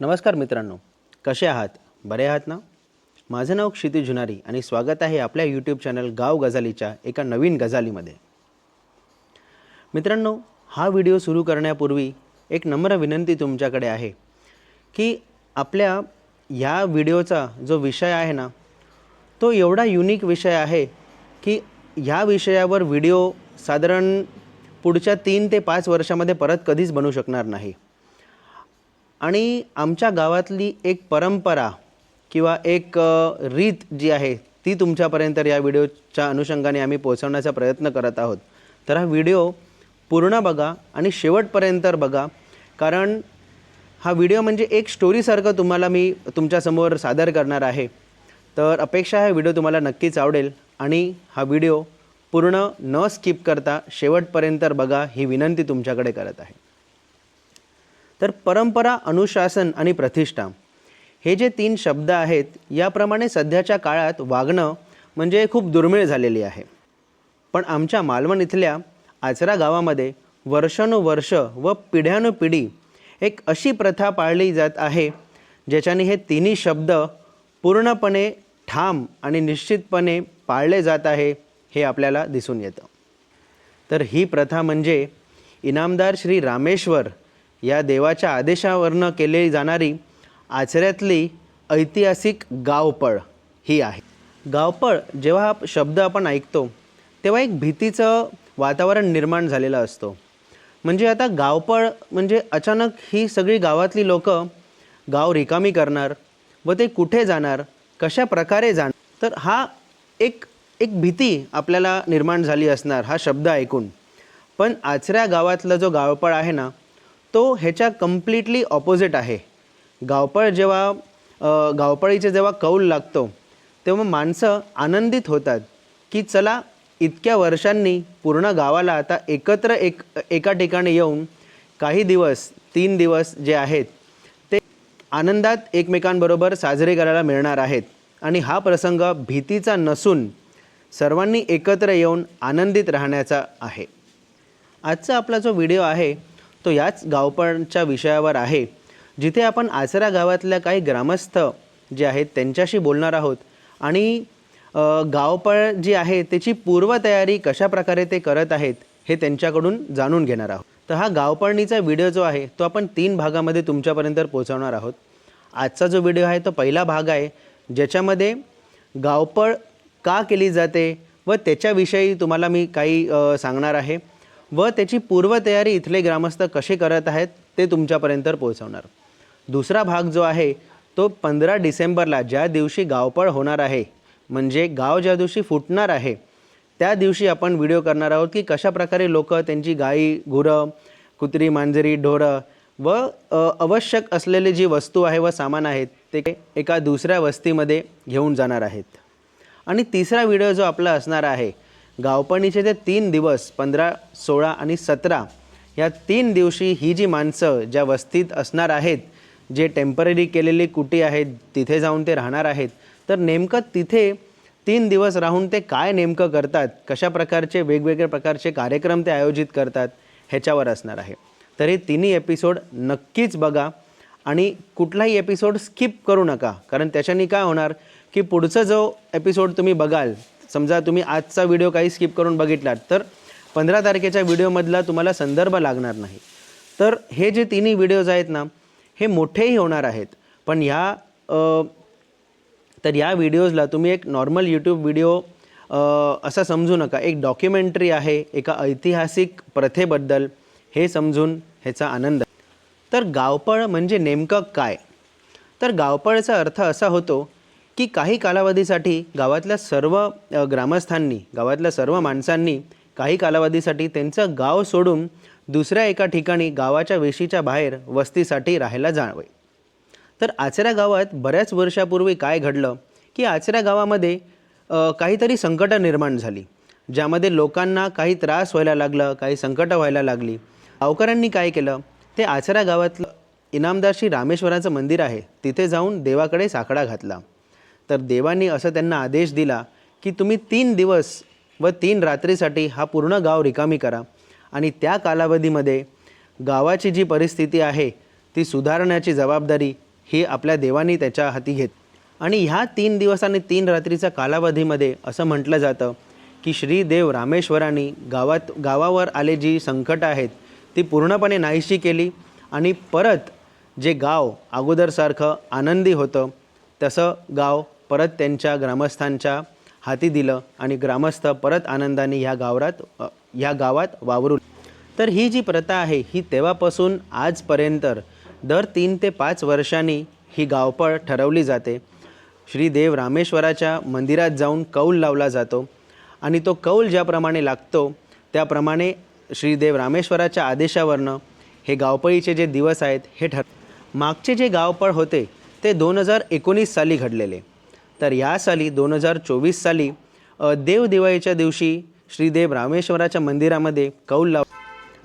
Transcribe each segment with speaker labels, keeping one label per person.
Speaker 1: नमस्कार मित्रांनो. कसे आहात? बरे आहात ना? माझं नाव क्षिती जुनारी आणि स्वागत आहे आपल्या यूट्यूब चॅनल गाव गझालीच्या एका नवीन गझालीमध्ये. मित्रांनो हा व्हिडिओ सुरू करण्यापूर्वी एक नम्र विनंती तुमच्याकडे आहे की आपल्या ह्या व्हिडिओचा जो विषय आहे ना तो एवढा युनिक विषय आहे की ह्या विषयावर व्हिडिओ साधारण पुढच्या तीन ते पाच वर्षामध्ये परत कधीच बनू शकणार नाही. आणि आमच्या गावातली एक परंपरा किंवा एक रीत जी आहे ती तुमच्यापर्यंत या व्हिडिओच्या अनुषंगाने आम्ही पोहोचवण्याचा प्रयत्न करत आहोत. तर हा व्हिडिओ पूर्ण बघा आणि शेवटपर्यंत बघा कारण हा व्हिडिओ म्हणजे एक स्टोरीसारखं तुम्हाला मी तुमच्यासमोर सादर करणार आहे. तर अपेक्षा आहे व्हिडिओ तुम्हाला नक्कीच आवडेल आणि हा व्हिडिओ पूर्ण न स्किप करता शेवटपर्यंत बघा ही विनंती तुमच्याकडे करत आहे. तर परंपरा अनुशासन आणि प्रतिष्ठा. हे जे तीन शब्द आहेत याप्रमाणे सध्याच्या काळात वागणं म्हणजे खूप दुर्मिळ झालेली आहे. पण आमच्या मालवण इथल्या आचरा गावामध्ये वर्षानुवर्ष व पिढ्यानुपिढी एक अशी प्रथा पाळली जात आहे ज्याच्याने हे तिन्ही शब्द पूर्णपणे ठाम आणि निश्चितपणे पाळले जात आहे हे आपल्याला दिसून येतं. तर ही प्रथा म्हणजे इनामदार श्री रामेश्वर या देवाच्या आदेशावरनं केली जाणारी आचऱ्यातली ऐतिहासिक गावपळ ही आहे. गावपळ जेव्हा हा शब्द आपण ऐकतो तेव्हा एक भीतीचं वातावरण निर्माण झालेलं असतो. म्हणजे आता गावपळ म्हणजे अचानक ही सगळी गावातली लोकं गाव रिकामी करणार व ते कुठे जाणार कशा प्रकारे जाणार तर हा एक एक भीती आपल्याला निर्माण झाली असणार हा शब्द ऐकून. पण आचऱ्या गावातला जो गावपळ आहे ना तो ह्याच्या कम्प्लिटली ऑपोजिट आहे. गावपळ जेव्हा गावपळीचे जेव्हा कौल लागतो तेव्हा माणसं आनंदित होतात की चला इतक्या वर्षांनी पूर्ण गावाला आता एकत्र एक एका ठिकाणी येऊन काही दिवस तीन दिवस जे आहेत ते आनंदात एकमेकांबरोबर साजरे करायला मिळणार आहेत. आणि हा प्रसंग भीतीचा नसून सर्वांनी एकत्र येऊन आनंदित राहण्याचा आहे. आजचा आपला जो व्हिडिओ आहे तो याच गावपणच्या विषयावर आहे जिथे आपण आचरा गावातल्या काही ग्रामस्थ जे आहेत त्यांच्याशी बोलणार आहोत. आणि गावपळ जी आहे त्याची पूर्वतयारी कशा प्रकारे ते करत आहेत हे त्यांच्याकडून जाणून घेणार आहोत. तर हा गावपळणीचा व्हिडिओ जो आहे तो आपण तीन भागामध्ये तुमच्यापर्यंत पोहोचवणार आहोत. आजचा जो व्हिडिओ आहे तो पहिला भाग आहे ज्याच्यामध्ये गावपळ का केली जाते व त्याच्याविषयी तुम्हाला मी काही सांगणार आहे. व त्याची पूर्वतयारी इथले ग्रामस्थ कसे करत आहेत ते तुमच्यापर्यंत पोहोचवणार. दुसरा भाग जो आहे तो पंधरा डिसेंबरला ज्या दिवशी गावपळ होणार आहे म्हणजे गाव ज्या दिवशी फुटणार आहे त्या दिवशी आपण व्हिडिओ करणार आहोत की कशा प्रकारे लोक त्यांची गाई गुरं कुत्री मांजरी ढोरं व आवश्यक असलेले जी वस्तू आहे व सामान आहेत ते एका दुसऱ्या वस्तीमध्ये घेऊन जाणार आहेत. आणि तिसरा व्हिडिओ जो आपला असणार आहे गावपणीचे ते तीन दिवस पंधरा सोळा आणि सतरा या तीन दिवशी ही जी माणसं ज्या वस्तीत असणार आहेत जे टेंपररी केलेली कुटी आहेत तिथे जाऊन ते राहणार आहेत तर नेमकं तिथे तीन दिवस राहून ते काय नेमकं करतात कशा प्रकारचे वेगवेगळे प्रकारचे कार्यक्रम ते आयोजित करतात ह्याच्यावर असणार आहे. तर हे तिन्ही एपिसोड नक्कीच बघा आणि कुठलाही एपिसोड स्किप करू नका कारण त्याच्याने काय होणार की पुढचा जो एपिसोड तुम्ही बघाल समजा तुम्ही आजचा व्हिडिओ काही स्किप करून बघितलात तर पंधरा तारखेच्या व्हिडिओमधला तुम्हाला संदर्भ लागणार नाही. तर हे जे तिन्ही व्हिडिओज आहेत ना हे मोठेही होणार आहेत. पण ह्या तर या व्हिडिओजला तुम्ही एक नॉर्मल यूट्यूब व्हिडिओ असा समजू नका. एक डॉक्युमेंटरी आहे एका ऐतिहासिक प्रथेबद्दल हे समजून ह्याचा आनंद. तर गावपळ म्हणजे नेमकं काय? तर गावपळचा अर्थ असा होतो की काही कालावधीसाठी गावातल्या सर्व ग्रामस्थांनी गावातल्या सर्व माणसांनी काही कालावधीसाठी त्यांचं गाव सोडून दुसऱ्या एका ठिकाणी गावाच्या वेशीच्या बाहेर वस्तीसाठी राहायला जावे. तर आचऱ्या गावात बऱ्याच वर्षापूर्वी काय घडलं की आचऱ्या गावामध्ये काहीतरी संकटं निर्माण झाली ज्यामध्ये लोकांना काही त्रास व्हायला लागलं काही संकटं व्हायला लागली. गावकऱ्यांनी काय केलं ते आचऱ्या गावातलं इनामदार श्री रामेश्वराचं मंदिर आहे तिथे जाऊन देवाकडे साकडा घातला. तर देवाने असं त्यांना आदेश दिला की तुम्ही तीन दिवस व तीन रात्रीसाठी हा पूर्ण गाव रिकामी करा. आणि त्या कालावधीमध्ये गावाची जी परिस्थिती आहे ती सुधारण्याची जबाबदारी ही आपल्या देवानी त्याच्या हाती घेत. आणि ह्या तीन दिवस आणि तीन रात्रीच्या कालावधीमध्ये असं म्हटलं जातं की श्रीदेव रामेश्वरांनी गावात गावावर आले जी संकटं आहेत ती पूर्णपणे नाहीशी केली आणि परत जे गाव अगोदरसारखं आनंदी होतं तसं गाव परत त्यांच्या ग्रामस्थांच्या हाती दिलं आणि ग्रामस्थ परत आनंदाने ह्या गावात ह्या गावात वावरू. तर ही जी प्रथा आहे ही तेव्हापासून आजपर्यंत दर तीन ते पाच वर्षांनी ही गावपळ ठरवली जाते. श्रीदेव रामेश्वराच्या मंदिरात जाऊन कौल लावला जातो आणि तो कौल ज्याप्रमाणे लागतो त्याप्रमाणे श्रीदेव रामेश्वराच्या आदेशावरनं हे गावपळीचे जे दिवस आहेत हे ठर मागचे जे गावपळ होते ते दोन हजार एकोणीस साली घडलेले. तर या साली दोन हजार चोवीस साली देवदिवाळीच्या दिवशी श्रीदेव रामेश्वराच्या मंदिरामध्ये कौल लाव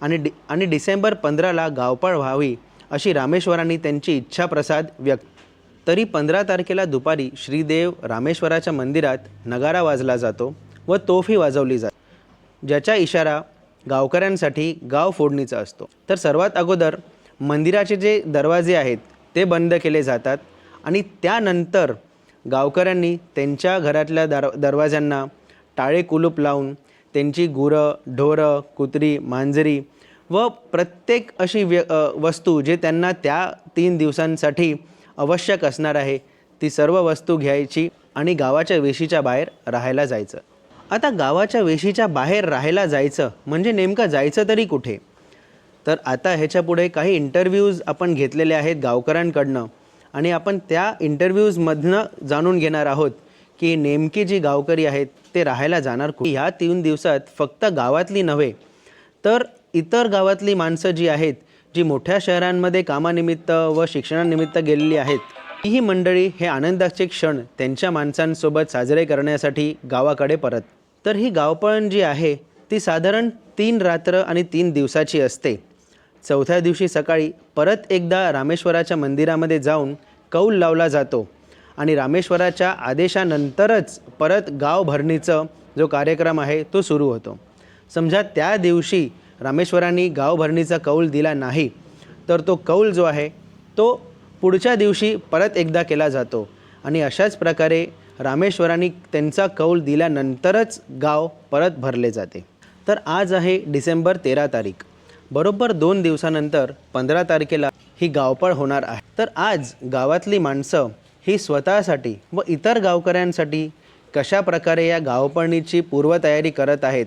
Speaker 1: आणि डि आणि डिसेंबर पंधराला गावपाळ व्हावी अशी रामेश्वरांनी त्यांची इच्छा प्रसाद व्यक्त तरी पंधरा तारखेला दुपारी श्रीदेव रामेश्वराच्या मंदिरात नगारा वाजला जातो व तोफी वाजवली जाते ज्याचा इशारा गावकऱ्यांसाठी गाव फोडणीचा असतो. तर सर्वात अगोदर मंदिराचे जे दरवाजे आहेत ते बंद केले जातात आणि त्यानंतर गावकऱ्यांनी त्यांच्या घरातल्या दर दरवाज्यांना टाळे कुलूप लावून त्यांची गुरं ढोरं कुत्री मांजरी व प्रत्येक अशी व्य वस्तू जे त्यांना त्या तीन दिवसांसाठी आवश्यक असणार आहे ती सर्व वस्तू घ्यायची आणि गावाच्या वेशीच्या बाहेर राहायला जायचं. आता गावाच्या वेशीच्या बाहेर राहायला जायचं म्हणजे नेमकं जायचं तरी कुठे? तर आता ह्याच्यापुढे काही इंटरव्ह्यूज आपण घेतलेले आहेत गावकऱ्यांकडनं. आणि आपण त्या इंटरव्ह्यूजमधनं जाणून घेणार आहोत की नेमकी जी गावकरी आहेत ते राहायला जाणार कुठे? ह्या तीन दिवसात फक्त गावातली नव्हे तर इतर गावातली माणसं जी आहेत जी मोठ्या शहरांमध्ये कामानिमित्त व शिक्षणानिमित्त गेलेली आहेत ही मंडळी हे आनंदाचे क्षण त्यांच्या माणसांसोबत साजरे करण्यासाठी गावाकडे परत. तर ही गावपळण जी आहे ती साधारण तीन रात्र आणि तीन दिवसाची असते. चौथ्या दिवशी सकाळी परत एकदा रामेश्वराच्या मंदिरामध्ये जाऊन कौल लावला जातो आणि रामेश्वराच्या आदेशानंतरच परत गाव भरणीचं जो कार्यक्रम आहे तो सुरू होतो. समजा त्या दिवशी रामेश्वरांनी गावभरणीचा कौल दिला नाही तर तो कौल जो आहे तो पुढच्या दिवशी परत एकदा केला जातो आणि अशाच प्रकारे रामेश्वरांनी त्यांचा कौल दिल्यानंतरच गाव परत भरले जाते. तर आज आहे डिसेंबर तेरा तारीख. बरोबर दोन दिवसानंतर पंधरा तारखेला ही गावपळ होणार आहे. तर आज गावातली माणसं ही स्वतःसाठी व इतर गावकऱ्यांसाठी कशा प्रकारे या गावपळणीची पूर्वतयारी करत आहेत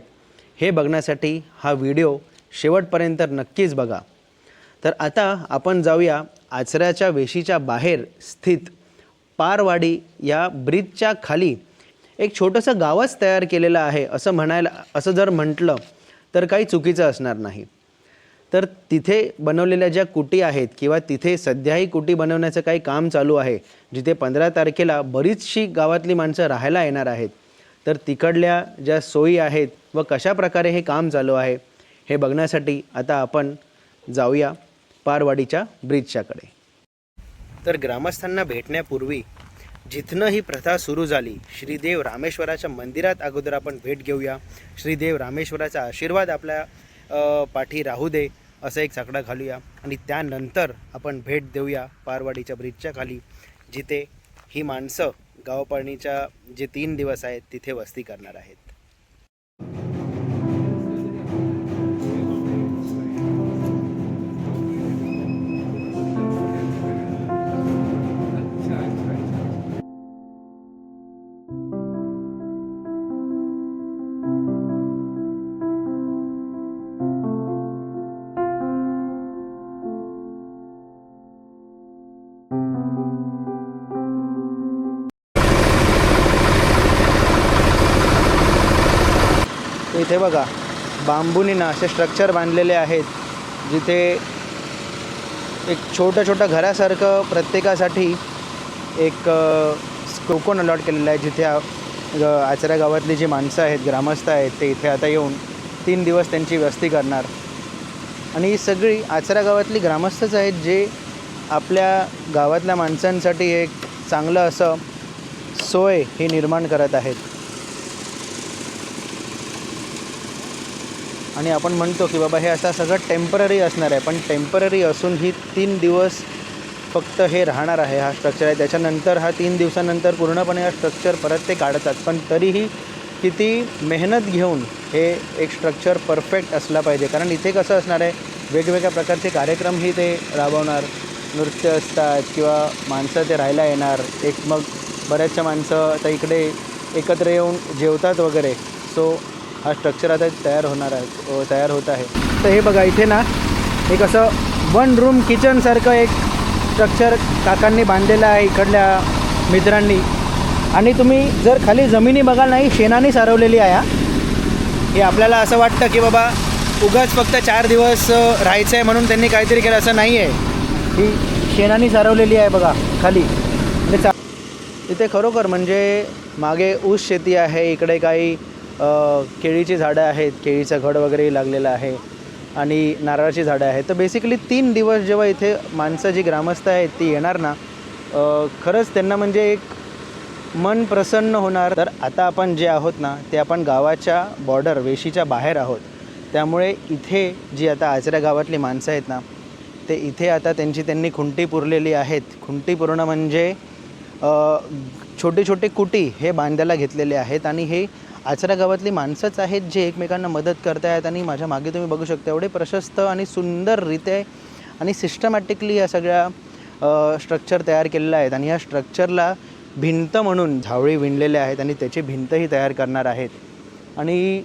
Speaker 1: हे बघण्यासाठी हा व्हिडिओ शेवटपर्यंत नक्कीच बघा. तर आता आपण जाऊया आचऱ्याच्या वेशीच्या बाहेर स्थित पारवाडी या ब्रिजच्या खाली एक छोटंसं गावच तयार केलेलं आहे असं म्हणायला असं जर म्हटलं तर काही चुकीचं असणार नाही. तर तिथे बनवलेल्या ज्या कुटी आहेत किंवा तिथे सध्याही कुटी बनवण्याचं काही काम चालू आहे जिथे पंधरा तारखेला बरीचशी गावातली माणसं राहायला येणार आहेत तर तिकडल्या ज्या सोयी आहेत व कशा प्रकारे हे काम चालू आहे हे बघण्यासाठी आता आपण जाऊया पारवाडीच्या ब्रिजच्याकडे. तर ग्रामस्थांना भेटण्यापूर्वी जिथनं ही प्रथा सुरू झाली श्रीदेव रामेश्वराच्या मंदिरात अगोदर आपण भेट घेऊया. श्रीदेव रामेश्वराचा आशीर्वाद आपल्या पाठी राहू दे. असं एक साकडा घालूया. आणि त्यानंतर आपण भेट देऊया पारवाडीच्या ब्रिजच्या खाली जिथे ही माणसं गावपाळणीच्या जे तीन दिवस आहेत तिथे वस्ती करणार आहेत. इथे बघा बांबूनी ना असे स्ट्रक्चर बांधलेले आहेत जिथे एक छोटं छोटं घरासारखं प्रत्येकासाठी एक कोकण अलॉट केलेलं आहे जिथे आचऱ्या गावातली जी माणसं आहेत ग्रामस्थ आहेत ते इथे आता येऊन तीन दिवस त्यांची वस्ती करणार. आणि ही सगळी आचरा गावातली ग्रामस्थच आहेत जे आपल्या गावातल्या माणसांसाठी एक चांगलं असं सोय ही निर्माण करत आहेत. आणि आपण म्हणतो की बाबा हे असा सगळं टेंपररी असणार आहे. पण टेंपररी असून ही तीन दिवस फक्त हे राहणार आहे हा स्ट्रक्चर आहे. त्याच्यानंतर हा तीन दिवसानंतर पूर्णपणे हा स्ट्रक्चर परत ते काढतात. पण तरीही किती मेहनत घेऊन हे एक स्ट्रक्चर परफेक्ट असला पाहिजे. कारण इथे कसं असणार आहे वेगवेगळ्या प्रकारचे कार्यक्रमही ते राबवणार. नृत्य असतात किंवा माणसं ते राहायला येणार. एक मग बऱ्याचशा माणसं आता इकडे एकत्र येऊन जेवतात वगैरे. सो हा स्ट्रक्चर आता तयार होणार आहे तयार होत आहे. तर हे बघा इथे ना एक असं वन रूम किचनसारखं एक स्ट्रक्चर काकांनी बांधलेलं आहे इकडल्या मित्रांनी. आणि तुम्ही जर खाली जमिनी बघाल नाही शेणाने सारवलेली आहे हे. आपल्याला असं वाटतं की बाबा उगाच फक्त चार दिवस राहायचं आहे म्हणून त्यांनी काहीतरी केलं असं नाही आहे ही शेणाने सारवलेली आहे बघा खाली. म्हणजे चा इथे खरोखर म्हणजे मागे ऊस शेती आहे इकडे काही केळीची झाडं आहेत केळीचं घड वगैरे लागलेलं आहे आणि नारळाची झाडं आहेत. तर बेसिकली तीन दिवस जेव्हा इथे माणसं जी ग्रामस्थ आहेत ती येणार ना खरंच त्यांना म्हणजे एक मन प्रसन्न होणार. तर आता आपण जे आहोत ना ते आपण गावाच्या बॉर्डर वेशीच्या बाहेर आहोत. त्यामुळे इथे जी आता आचऱ्या गावातली माणसं आहेत ना ते इथे आता त्यांची त्यांनी खुंटी पुरलेली आहेत. खुंटी पूर्ण म्हणजे छोटे छोटे कुटी हे बांधायला घेतलेले आहेत आणि हे आचरा गावातली माणसंच आहेत जे एकमेकांना मदत करतायत आहेत आणि माझ्या मागे तुम्ही बघू शकता एवढे प्रशस्त आणि सुंदररीत्या आणि सिस्टमॅटिकली या सगळ्या स्ट्रक्चर तयार केलेल्या आहेत. आणि ह्या स्ट्रक्चरला भिंत म्हणून झावळी विणलेल्या आहेत आणि त्याची भिंतही तयार करणार आहेत. आणि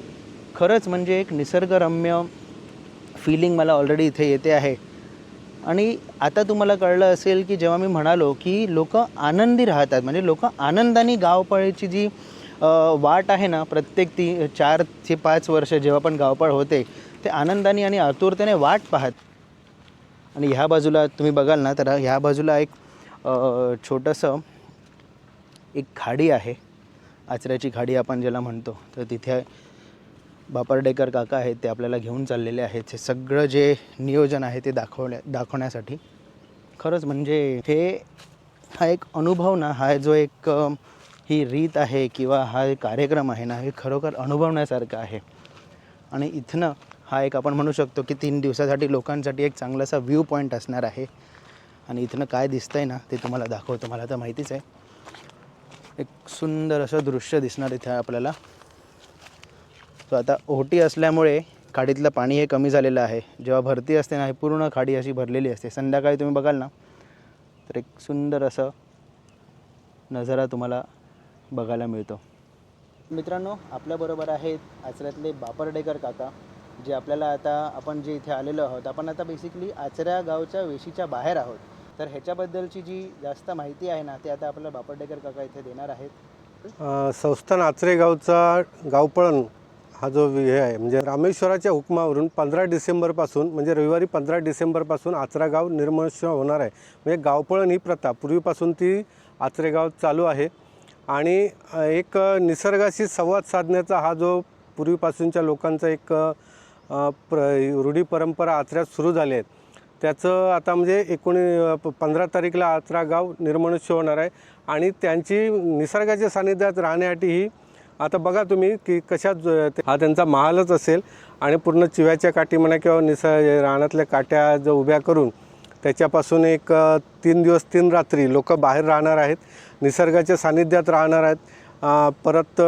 Speaker 1: खरंच म्हणजे एक निसर्गरम्य फिलिंग मला ऑलरेडी इथे येते आहे. आणि आता तुम्हाला कळलं असेल की जेव्हा मी म्हणालो की लोक आनंदी राहतात म्हणजे लोक आनंदाने गावपळीची जी वाट आहे ना प्रत्येक ती चार ते पाच वर्ष जेव्हा पण गावपळ होते ते आनंदाने आणि आतुरतेने वाट पाहत. आणि ह्या बाजूला तुम्ही बघाल ना तर ह्या बाजूला एक छोटंसं एक खाडी आहे. आचऱ्याची खाडी आपण ज्याला म्हणतो तर तिथे बापर्डेकर काका आहेत ते आपल्याला घेऊन चाललेले आहेत. हे सगळं जे नियोजन आहे ते दाखवल्या दाखवण्यासाठी. खरंच म्हणजे हे हा एक अनुभव ना हा जो एक ही रीत आहे किंवा हा एक कार्यक्रम आहे ना हे खरोखर अनुभवण्यासारखं आहे. आणि इथनं हा एक आपण म्हणू शकतो की तीन दिवसासाठी लोकांसाठी एक चांगलासा व्ह्यू पॉईंट असणार आहे. आणि इथनं काय दिसतंय ना ते तुम्हाला दाखवतो. मला तर माहितीच आहे. एक सुंदर असं दृश्य दिसणार इथे आपल्याला. सो आता ओटी असल्यामुळे खाडीतलं पाणी हे कमी झालेलं आहे. जेव्हा भरती असते ना हे पूर्ण खाडी अशी भरलेली असते. संध्याकाळी तुम्ही बघाल ना तर एक सुंदर असं नजारा तुम्हाला बघायला मिळतो. मित्रांनो आपल्याबरोबर आहेत आचऱ्यातले बापर्डेकर काका जे आपल्याला आता आपण जे इथे आलेलो आहोत आपण आता बेसिकली आचऱ्या गावच्या वेशीच्या बाहेर आहोत. तर ह्याच्याबद्दलची जी जास्त माहिती आहे ना ते आता आपल्याला बापर्डेकर काका इथे देणार आहेत.
Speaker 2: संस्थान आचरेगावचा गावपळण हा जो हे आहे म्हणजे रामेश्वराच्या हुकमावरून पंधरा डिसेंबरपासून म्हणजे रविवारी पंधरा डिसेंबरपासून आचरा गाव निर्मनुष्य होणार आहे. म्हणजे गावपळण ही प्रथा पूर्वीपासून ती आचरेगाव चालू आहे. आणि एक निसर्गाशी संवाद साधण्याचा हा जो पूर्वीपासूनच्या लोकांचा एक प्र रूढी परंपरा आचऱ्यात सुरू झाली आहेत त्याचं आता म्हणजे एकोणी पंधरा तारीखला आचरा गाव निर्मनुष्य होणार आहे आणि त्यांची निसर्गाच्या सानिध्यात राहण्यासाठी ही आता बघा तुम्ही की कशा हा त्यांचा महालच असेल आणि पूर्ण चिव्याच्या काठी म्हणा किंवा निस रानातल्या काट्या जो उभ्या करून त्याच्यापासून एक तीन दिवस तीन रात्री लोक बाहेर राहणार आहेत. निसर्गाच्या सानिध्यात राहणार आहेत. परत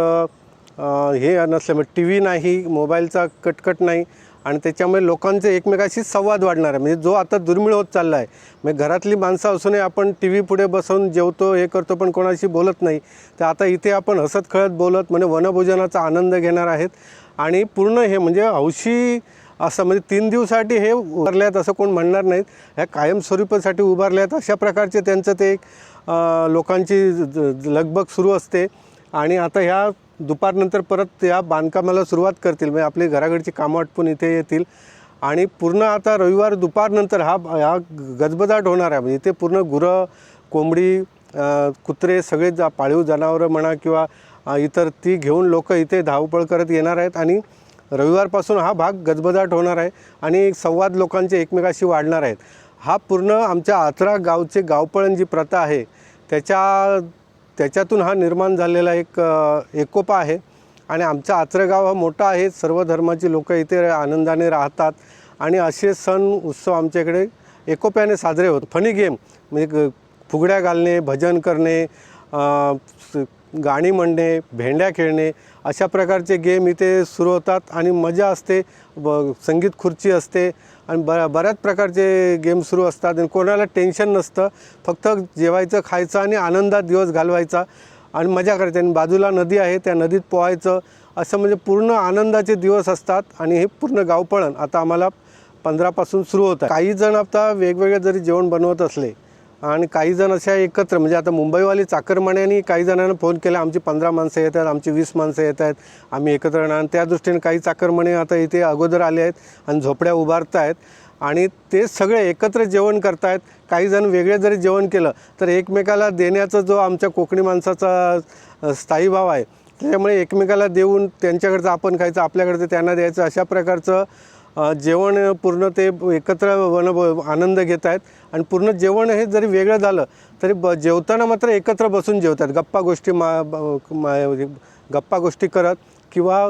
Speaker 2: हे नसल्यामुळे टी व्ही नाही मोबाईलचा कटकट नाही आणि त्याच्यामुळे लोकांचे एकमेकाशी संवाद वाढणार आहे. म्हणजे जो आता दुर्मिळ होत चालला आहे म्हणजे घरातली माणसं असूनही आपण टी व्ही पुढे बसवून जेवतो हे करतो पण कोणाशी बोलत नाही. तर आता इथे आपण हसत खेळत बोलत म्हणजे वनभोजनाचा आनंद घेणार आहेत. आणि पूर्ण हे म्हणजे हौशी असं म्हणजे तीन दिवसासाठी हे उभारल्यात असं कोण म्हणणार नाहीत. ह्या कायमस्वरूपासाठी उभारल्यात. अशा प्रकारचे त्यांचं ते एक लोकांची लगबग सुरू असते. आणि आता ह्या दुपारनंतर परत या बांधकामाला सुरुवात करतील. म्हणजे आपली घराकडची कामं आटपून इथे येतील. आणि पूर्ण आता रविवार दुपारनंतर हा हा गजबजाट होणार आहे. म्हणजे इथे पूर्ण गुरं कोंबडी कुत्रे सगळे जा पाळीव जनावरं म्हणा किंवा इतर ती घेऊन लोक इथे धावपळ करत येणार आहेत. आणि रविवारपासून हा भाग गजबजाट होणार आहे. आणि संवाद लोकांचे एकमेकाशी वाढणार आहेत. हा पूर्ण आमच्या आचरा गावचे गावपळण जी प्रथा आहे त्याच्या त्याच्यातून हा निर्माण झालेला एक एकोपा आहे. आणि आमचा आचरेगाव हा मोठा आहे. सर्व धर्माची लोक इथे आनंदाने राहतात. आणि असे सण उत्सव आमच्याकडे एकोप्याने साजरे होत. फनी गेम म्हणजे ग- फुगड्या घालणे भजन करणे स- गाणी म्हणणे भेंड्या खेळणे अशा प्रकारचे गेम इथे सुरू होतात. आणि मजा असते. ब संगीत खुर्ची असते. आणि ब बऱ्याच प्रकारचे गेम सुरू असतात आणि कोणाला टेन्शन नसतं. फक्त जेवायचं खायचं आणि आनंदात दिवस घालवायचा. आणि मजा करायची. आणि बाजूला नदी आहे त्या नदीत पोहायचं. असं म्हणजे पूर्ण आनंदाचे दिवस असतात आणि हे पूर्ण गावपळण आता आम्हाला पंधरापासून सुरू होत आहे. काही जण आता वेगवेगळे जरी जेवण बनवत असले आणि काही जण अशा एकत्र म्हणजे आता मुंबईवाली चाकरमान्यांनी काही जणांना फोन केला आमची पंधरा माणसं येत आहेत आमची वीस माणसं येत आहेत आम्ही एकत्र येणार आणि त्या दृष्टीने काही चाकरमाने आता इथे अगोदर आले आहेत आणि झोपड्या उभारत आहेत आणि ते सगळे एकत्र जेवण करतायत. काही जण वेगळे जरी जेवण केलं तर एकमेकाला देण्याचा जो आमच्या कोकणी माणसाचा स्थायी भाव आहे त्याच्यामुळे एकमेकाला देऊन त्यांच्याकडचं आपण खायचं आपल्याकडचं त्यांना द्यायचं अशा प्रकारचं जेवण पूर्ण ते एकत्र वन आनंद घेत आहेत. आणि पूर्ण जेवण हे जरी वेगळं झालं तरी ब जेवताना मात्र एकत्र बसून जेवतात. गप्पा गोष्टी मा मा- गप्पा गोष्टी करत किंवा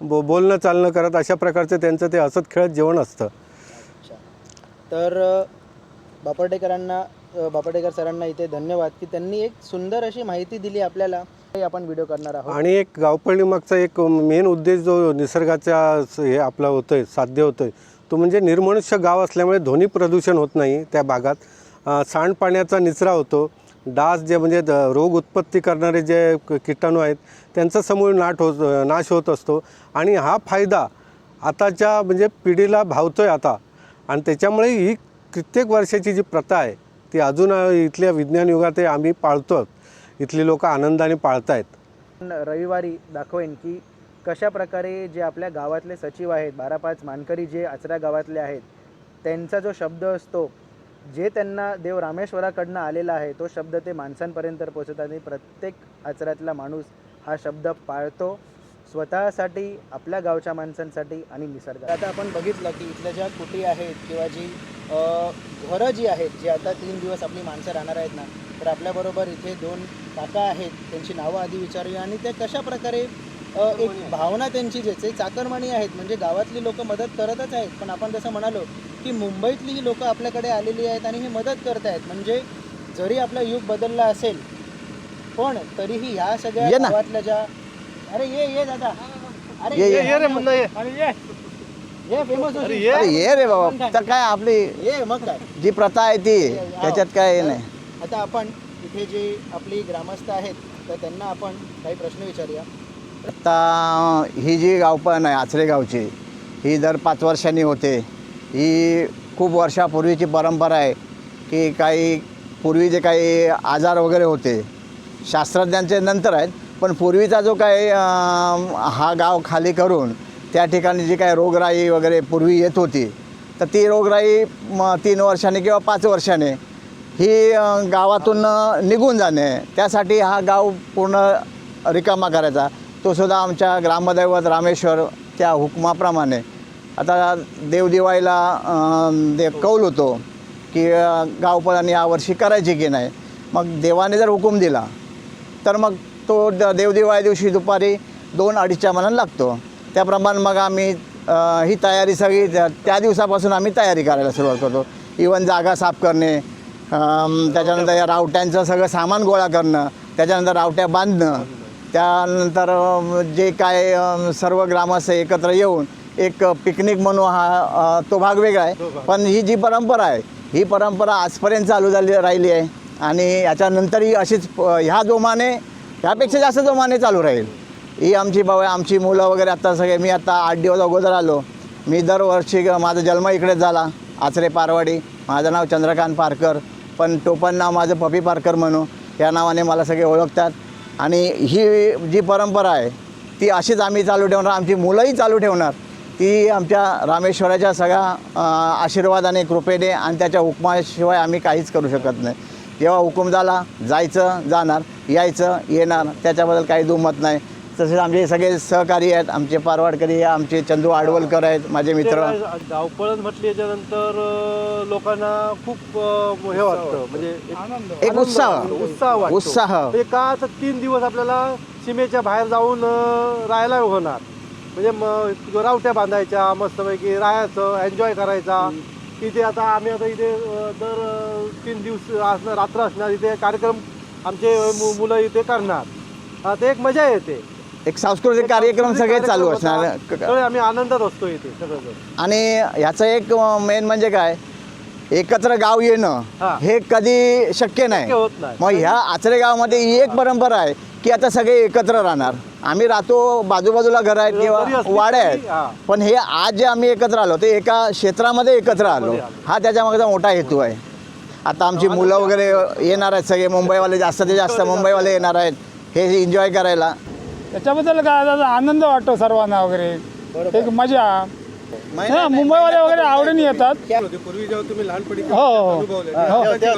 Speaker 2: बो बोलणं चालणं करत अशा प्रकारचं त्यांचं ते हसत खेळत जेवण असतं.
Speaker 1: तर बापर्डेकरांना बापटेकर सरांना इथे धन्यवाद की त्यांनी एक सुंदर अशी माहिती दिली आपल्याला. आपण व्हिडिओ करणार आहोत.
Speaker 2: आणि एक गावपळणी मागचा एक मेन उद्देश जो निसर्गाच्या स- हे आपला होतोय साध्य होतोय तो म्हणजे निर्मनुष्य गाव असल्यामुळे ध्वनी प्रदूषण होत नाही त्या भागात. सांडपाण्याचा निचरा होतो. डास जे म्हणजे द- रोग उत्पत्ती करणारे जे कीटाणू किटाणू आहेत त्यांचा समूळ नाट होत नाश होत असतो. आणि हा फायदा आताच्या म्हणजे पिढीला भावतो आहे आता. आणि त्याच्यामुळे ही कित्येक वर्षाची जी प्रथा आहे ती अजून इथल्या विज्ञान युगात आम्ही पाळतो इथली लोक आनंदाने पाळतायत.
Speaker 1: पण रविवारी दाखवेन की कशा प्रकारे जे आपल्या गावातले सचिव आहेत बारा पाच मानकरी जे आचरा गावातले आहेत त्यांचा जो शब्द असतो जे त्यांना देव रामेश्वराकडनं आलेला आहे तो शब्द ते माणसांपर्यंत पोचवतात आणि प्रत्येक आचऱ्यातला माणूस हा शब्द पाळतो. स्वतःसाठी आपल्या गावच्या माणसांसाठी आणि निसर्ग आता आपण बघितलं की इथल्या ज्या कुटी आहेत किंवा जी घरं जी आहेत जी आता तीन दिवस आपली माणसं राहणार आहेत ना तर आपल्याबरोबर इथे दोन काका आहेत त्यांची नावं आधी विचारूया आणि ते कशा प्रकारे एक भावना त्यांची जे ते चाकरमानी आहेत म्हणजे गावातली लोक मदत करतच आहेत. पण आपण जसं म्हणालो की मुंबईतली ही लोक आपल्याकडे आलेली आहेत आणि ही मदत करत आहेत म्हणजे जरी आपलं युग बदललं असेल पण तरीही ह्या सगळ्या. गावातल्या ज्या अरे ये ये दादा. अरे
Speaker 3: ये,
Speaker 1: ये.
Speaker 3: ये
Speaker 1: रे ये. ये. फेमस
Speaker 3: अरे ये. रे बाबा. तर काय आपली
Speaker 1: ये मग काय?
Speaker 3: जी प्रथा आहे ती त्याच्यात काय हे नाही.
Speaker 1: आता आपण इथे जे आपली ग्रामस्थ आहेत तर त्यांना आपण काही प्रश्न विचारूया.
Speaker 3: आता ही जी गावपण आहे आचरे गावची ही दर पाच वर्षांनी होते. ही खूप वर्षापूर्वीची परंपरा आहे की काही पूर्वी जे काही आजार वगैरे होते शास्त्रज्ञांचे नंतर आहेत पण पूर्वीचा जो काय हा गाव खाली करून त्या ठिकाणी जी काय रोगराई वगैरे पूर्वी येत होती तर ती रोगराई म तीन वर्षाने किंवा पाच वर्षाने ही गावातून निघून जाणे. त्यासाठी हा गाव पूर्ण रिकामा करायचा. तो सुद्धा आमच्या ग्रामदैवत रामेश्वर त्या हुकमाप्रमाणे. आता देवदिवाळीला दे कौल होतो की अं, यावर्षी करायची की नाही. मग देवाने जर हुकूम दिला तर मग तो द देवदिवाळी दिवशी दुपारी दोन अडीचच्या मनानं लागतो. त्याप्रमाणे मग आम्ही ही तयारी सगळी त्या दिवसापासून आम्ही तयारी करायला सुरुवात करतो. इवन जागा साफ करणे त्याच्यानंतर या रावट्यांचं सगळं सामान गोळा करणं त्याच्यानंतर रावट्या बांधणं त्यानंतर जे काय सर्व ग्रामस्थ एकत्र येऊन एक पिकनिक म्हणून हा तो भाग वेगळा आहे. पण ही जी परंपरा आहे ही परंपरा आजपर्यंत चालू झाली राहिली आहे. आणि याच्यानंतरही अशीच ह्या जोमाने त्यापेक्षा जास्त जोमाने चालू राहील. ही आमची बाबा आमची मुलं वगैरे आता सगळे मी आता आठ दिवस अगोदर आलो. मी दरवर्षी ग- माझा जन्म इकडेच झाला आचरे पारवाडी. माझं नाव चंद्रकांत पारकर पण टोपण नाव माझं पपी पारकर म्हणू. या नावाने मला सगळे ओळखतात. आणि ही जी परंपरा आहे ती अशीच आम्ही चालू ठेवणार आमची मुलंही चालू ठेवणार. ती आमच्या रामेश्वराच्या सगळ्या आशीर्वादाने कृपेने आणि त्याच्या हुकमाशिवाय आम्ही काहीच करू शकत नाही. जेव्हा हुकूम झाला जायचं जाणार यायचं येणार त्याच्याबद्दल काही दुमत नाही. तसेच आमचे सगळे सहकारी आहेत आमचे पारवाडकरी आमचे चंदू आडवलकर आहेत माझे मित्र.
Speaker 2: गावपळण म्हटली याच्यानंतर अं, लोकांना खूप हे वाटतं म्हणजे एक
Speaker 3: उत्साह.
Speaker 2: वाटतो, उत्साह.
Speaker 3: उत्साह.
Speaker 2: म्हणजे का तीन दिवस आपल्याला सीमेच्या बाहेर जाऊन राहायला होणार? म्हणजे मग रावट्या बांधायच्या मस्तपैकी राहायचं एन्जॉय करायचा. इथे आता आम्ही आता इथे दर तीन दिवस असणार रात्र असणार इथे कार्यक्रम आमचे मुलं इथे करणार. ते एक मजा येते.
Speaker 3: एक सांस्कृतिक कार्यक्रम सगळे चालू असणार.
Speaker 2: आम्ही आनंदात असतो इथे सगळं
Speaker 3: आणि ह्याचं एक मेन म्हणजे काय? एकत्र गाव येणं
Speaker 2: हा.
Speaker 3: कधी शक्य नाही. मग ह्या आचरे गावामध्ये ही एक परंपरा आहे की आता सगळे एकत्र राहणार. आम्ही राहतो बाजूबाजूला घर आहेत किंवा वाड्या आहेत.
Speaker 2: हा.
Speaker 3: पण हे आज जे आम्ही एकत्र आलो ते एका क्षेत्रामध्ये एकत्र आलो. हा त्याच्यामागचा मोठा हेतू आहे. आता आमची मुलं वगैरे येणार आहेत सगळे मुंबईवाले जास्त ते जास्त मुंबईवाले येणार आहेत. हे एन्जॉय करायला.
Speaker 4: त्याच्याबद्दल काय आता आनंद वाटतो सर्वांना वगैरे? एक मजा. हा, मुंबईवाले वगैरे आवडीने येतात.
Speaker 2: पूर्वी जेव्हा तुम्ही लहानपणी
Speaker 4: हो हो.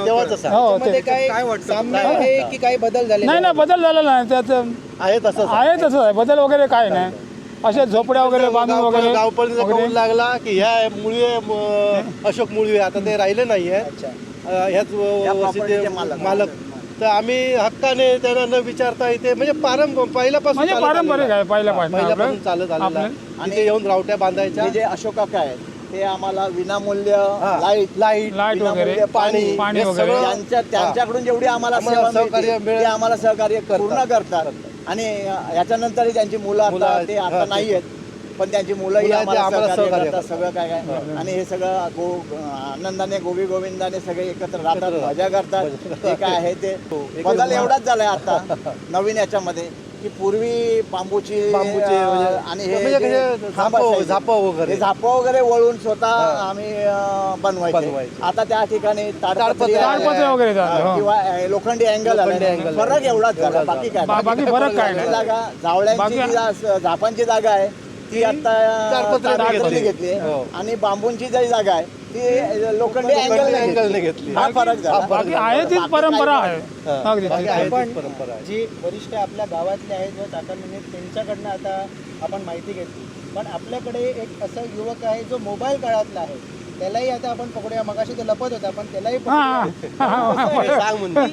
Speaker 2: तेव्हाच असं
Speaker 4: हो
Speaker 1: त्यामध्ये
Speaker 4: ते
Speaker 1: काय
Speaker 2: काय वाटतं?
Speaker 1: साम्य आहे की काही बदल झाले
Speaker 4: नाही नाही बदल झालेला नाही. त्यात
Speaker 2: आहे तसंच
Speaker 4: आहे तसंच आहे. बदल वगैरे काय नाही. असे झोपड्या वगैरे बांधून वगैरे.
Speaker 2: कौल लागला की ह्या मुळवे म, अशोक मुळवे आता ते राहिले नाही आहेत ह्याच व-
Speaker 3: या
Speaker 2: वस्तीचे
Speaker 3: property चे मालक.
Speaker 2: मालक. तर आम्ही हक्काने त्यांना न विचारता इथे म्हणजे पारंप पहिल्यापासून
Speaker 4: म्हणजे
Speaker 2: चालत
Speaker 4: पारंपरिक
Speaker 2: आलेलं
Speaker 4: आहे पहिल्यापासून
Speaker 2: पहिल्यापासून
Speaker 4: आपलं.
Speaker 2: चालत आलेलं
Speaker 4: आपलं.
Speaker 2: आहे इथे येऊन रावट्या बांधायच्या
Speaker 3: हे जे अशोक आहेत ते आम्हाला विनामूल्य
Speaker 2: हा.
Speaker 3: लाइट
Speaker 2: लाइट
Speaker 4: लाइट वगैरे
Speaker 3: विनामूल्य पाणी
Speaker 4: पाणी
Speaker 2: हे
Speaker 4: वगैरे.
Speaker 2: सगळं-
Speaker 3: त्यांच्या त्यांच्याकडून जेवढी आम्हाला
Speaker 2: आम्हाला
Speaker 3: सेवा
Speaker 2: सहकार्य
Speaker 3: मिळते,
Speaker 2: मिळेल.
Speaker 3: ते आम्हाला सहकार्य पूर्ण करतात आणि याच्यानंतरही त्यांची मुलं
Speaker 2: मुलं
Speaker 3: आता
Speaker 2: आहेत.
Speaker 3: ते
Speaker 2: हा,
Speaker 3: आता
Speaker 2: ते-
Speaker 3: नाही आहेत पण त्यांची मुलंही आम्हाला सहकार्य करतात सगळं काय काय. आणि हे सगळं गो आनंदाने गोवी गोविंदाने सगळे एकत्र राहतात
Speaker 2: एकत्र
Speaker 3: मजा करतात. ते काय आहे ते? बदल एवढाच झालाय आता नवीन याच्यामध्ये की पूर्वी बांबूची
Speaker 2: म्हणजे-
Speaker 3: आणि हे
Speaker 2: म्हणजे झापं- वगैरे.
Speaker 3: हे झापं वगैरे वळून स्वतः आम्ही बनवायचे. आता त्या ठिकाणी
Speaker 4: हो.
Speaker 3: किंवा लोखंडी अँगल फरक. एवढाच झाला बाकी काय?
Speaker 4: बा- बाकी फरक काय
Speaker 3: ही
Speaker 4: नाही.
Speaker 3: जागा जावळ्यांची
Speaker 4: बाकी-
Speaker 3: जी जा- झापांची जागा आहे ती आता
Speaker 2: घेतली.
Speaker 3: घेतली.
Speaker 2: हो.
Speaker 3: आणि बांबूंची जी जागा आहे ती लोखंडी
Speaker 2: लोखंडी
Speaker 3: अँगल
Speaker 2: angle ने घेतली.
Speaker 3: हा फरक झाला.
Speaker 4: बाकी आहे तीच
Speaker 3: बाकी
Speaker 4: परंपरा आहे.
Speaker 1: पण जी वरिष्ठ आपल्या गावातले आहेत व काकांनी त्यांच्याकडनं आता आपण माहिती घेतली. पण आपल्याकडे एक असं युवक आहे जो मोबाईल काळातला आहे. त्यालाही आता आपण पकडूया. मगाशी तो लपत होता पण त्यालाही?
Speaker 2: सांग.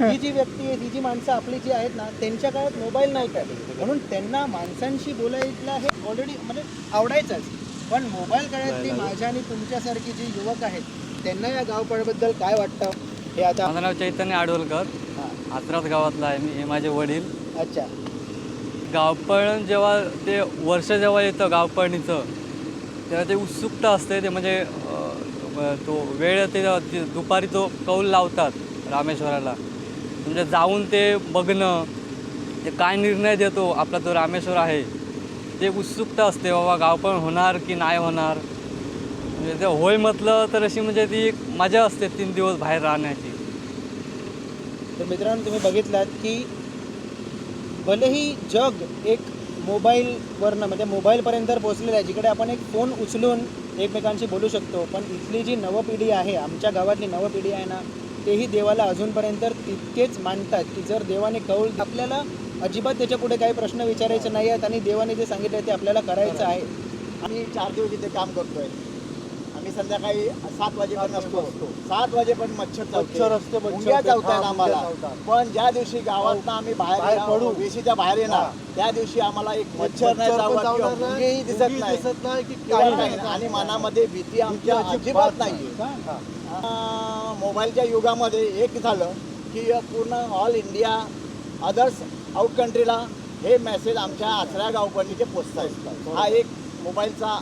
Speaker 1: ही. जी व्यक्ती आहे ही जी माणसं आपली जी आहेत ना त्यांच्या काळात मोबाईल नव्हता. म्हणून त्यांना माणसांशी बोलायला हे ऑलरेडी म्हणजे आवडायचंच. पण मोबाईल काळातली माझ्या आणि तुमच्यासारखी जी युवक आहेत त्यांना या गावपळबद्दल काय वाटतं? हे आता
Speaker 5: माझं नाव चैतन्य आडवलकर. आत्रात गावातला आहे मी हे माझे वडील.
Speaker 1: अच्छा.
Speaker 5: गावपळण जेव्हा ते वर्ष जेव्हा येतं गावपळणीचं तेव्हा ते उत्सुकता असते ते म्हणजे अं, तो वेळ ते दुपारी तो कौल लावतात रामेश्वराला. म्हणजे जाऊन ते बघणं ते काय निर्णय देतो आपला तो रामेश्वर आहे ते उत्सुकता असते बाबा गावपळ होणार की नाही होणार. म्हणजे ते होय म्हटलं तर अशी म्हणजे ती एक मजा असते तीन दिवस बाहेर राहण्याची.
Speaker 1: तर मित्रांनो तुम्ही बघितलात की भलेही जग एक मोबाईलवरनं म्हणजे मोबाईलपर्यंत पोहोचलेलं आहे जिकडे आपण एक फोन उचलून एकमेकांशी बोलू शकतो पण इथली जी नवपिढी आहे आमच्या गावातली नवपिढी आहे ना तेही देवाला अजूनपर्यंत तितकेच मानतात की जर देवाने कौल आपल्याला अजिबात त्याच्या पुढे काही प्रश्न विचारायचे नाही आहेत आणि देवाने जे सांगितलं ते आपल्याला करायचं आहे.
Speaker 3: आम्ही चार दिवस इथे काम करतोय. आम्ही संध्याकाळी सात वाजेपर्यंत असतो. सात वाजेपर्यंत मच्छर
Speaker 2: मच्छर असते,
Speaker 3: मुंग्या चावतात
Speaker 2: हा,
Speaker 3: आम्हाला. पण ज्या दिवशी गावात आम्ही बाहेर
Speaker 2: पडू.
Speaker 3: वेशीच्या बाहेर येणार त्या दिवशी आम्हाला एक मच्छर नाही चावत दिसत नाही. आणि मनामध्ये भीती आमच्या अजिबात
Speaker 2: अजिबात
Speaker 3: नाही. मोबाईलच्या युगामध्ये एक झालं की पूर्ण ऑल इंडिया अदर्स आउट कंट्रीला हे मेसेज आमच्या आचऱ्या गावपणीचे पोचत आहेत हा एक मोबाईलचा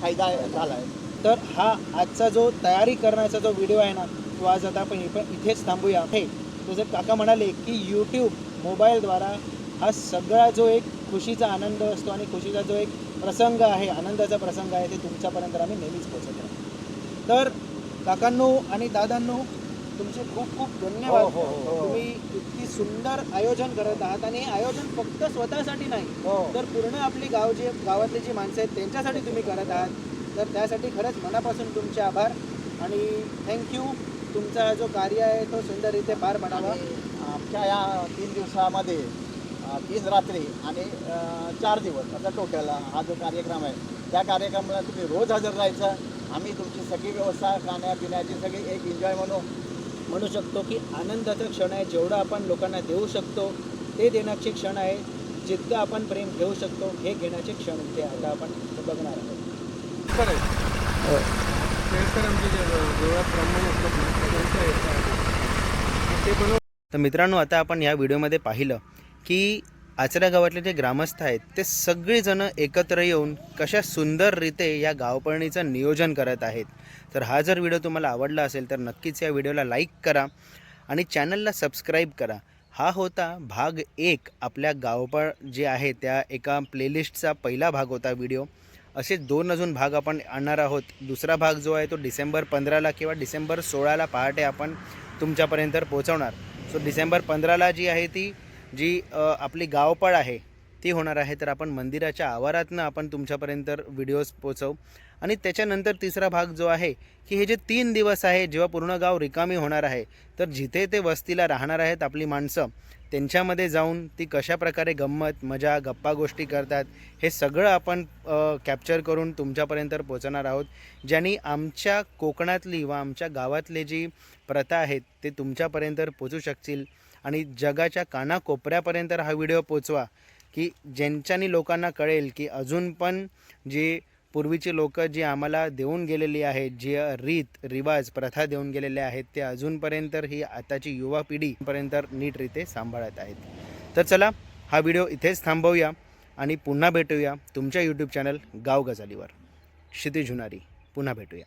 Speaker 3: फायदा झाला आहे
Speaker 1: तर हा आजचा जो तयारी करण्याचा जो व्हिडिओ आहे ना तो आज आता आपण इथे इथेच थांबूया. हे तुझे काका म्हणाले की यूट्यूब मोबाईलद्वारा हा सगळा जो एक खुशीचा आनंद असतो आणि खुशीचा जो एक प्रसंग आहे आनंदाचा प्रसंग आहे ते तुमच्यापर्यंत आम्ही नेहमीच पोहोचत राहतो तर काकांनो आणि दादांनो तुमचे खूप खूप धन्यवाद.
Speaker 2: हो, हो, हो.
Speaker 1: तुम्ही इतकी सुंदर आयोजन करत आहात आणि हे आयोजन फक्त स्वतःसाठी नाही
Speaker 2: हो.
Speaker 1: तर पूर्ण आपली गाव जे गावातली जी माणसं आहेत त्यांच्यासाठी तुम्ही करत आहात. तर त्यासाठी खरंच मनापासून तुमचे आभार आणि थँक्यू तुमचा जो कार्य आहे तो सुंदररीत्या पार पडावा.
Speaker 3: आणि आमच्या या तीन दिवसामध्ये अ, तीन रात्री आणि अ, चार दिवस असा टोटल हा जो कार्यक्रम आहे त्या कार्यक्रमाला तुम्ही रोज हजर राहायचं. आम्ही तुमची सगळी व्यवस्था खाण्यापिण्याची सगळी एक एन्जॉय म्हणू
Speaker 1: म्हणू शकतो की आनंदाचा क्षण आहे जेवढं आपण लोकांना देऊ शकतो ते देण्याचे क्षण आहे जितकं आपण प्रेम घेऊ शकतो हे घेण्याचे क्षण इथे आता आपण बघणार आहोत. तर मित्रांनो आता आपण या व्हिडिओमध्ये पाहिलं की आचरा गावातले जे ग्रामस्थ आहेत ते सगळेजणं एकत्र येऊन कशा सुंदररीते या गावपळणीचं नियोजन करत आहेत. तर हा जर व्हिडिओ तुम्हाला आवडला असेल तर नक्कीच या व्हिडिओला लाईक करा आणि चॅनलला सबस्क्राईब करा. हा होता भाग एक आपल्या गावपळ जे आहे त्या एका प्लेलिस्टचा पहिला भाग होता व्हिडिओ. असे दोन अजून भाग आपण आणणार आहोत. दुसरा भाग जो आहे तो डिसेंबर पंधराला किंवा डिसेंबर सोळाला पहाटे आपण तुमच्यापर्यंत पोहोचवणार. सो डिसेंबर पंधराला जी आहे ती जी आपली गावपळ आहे ती होणार आहे. तर आपण मंदिराच्या आवारातनं आपण तुमच्यापर्यंत व्हिडिओज पोचवू आणि त्याच्यानंतर तिसरा भाग जो आहे की हे जे तीन दिवस आहे जेव्हा पूर्ण गाव रिकामी होणार आहे तर जिथे ते वस्तीला राहणार आहेत आपली माणसं त्यांच्यामध्ये जाऊन ती कशा प्रकारे गंमत मजा गप्पा गोष्टी करतात हे सगळं आपण कॅप्चर करून तुमच्यापर्यंत पोचणार आहोत. ज्यांनी आमच्या कोकणातली व आमच्या गावातले जी प्रथा आहेत ते तुमच्यापर्यंत पोचू शकतील. आणि जगाच्या कानाकोपऱ्यापर्यंत हा व्हिडिओ पोचवा की ज्यांच्यानी लोकांना कळेल की अजून पण जे पूर्वीची लोक जी आम्हाला देऊन गेलेली आहेत जे रीत रिवाज प्रथा देऊन गेलेल्या आहेत ते अजूनपर्यंत ही आताची युवा पिढीपर्यंत नीटरीते सांभाळत आहेत. तर चला हा व्हिडिओ इथेच थांबवूया आणि पुन्हा भेटूया तुमच्या यूट्यूब चॅनल गाव गजालीवर. क्षितिज हुनारी पुन्हा भेटूया.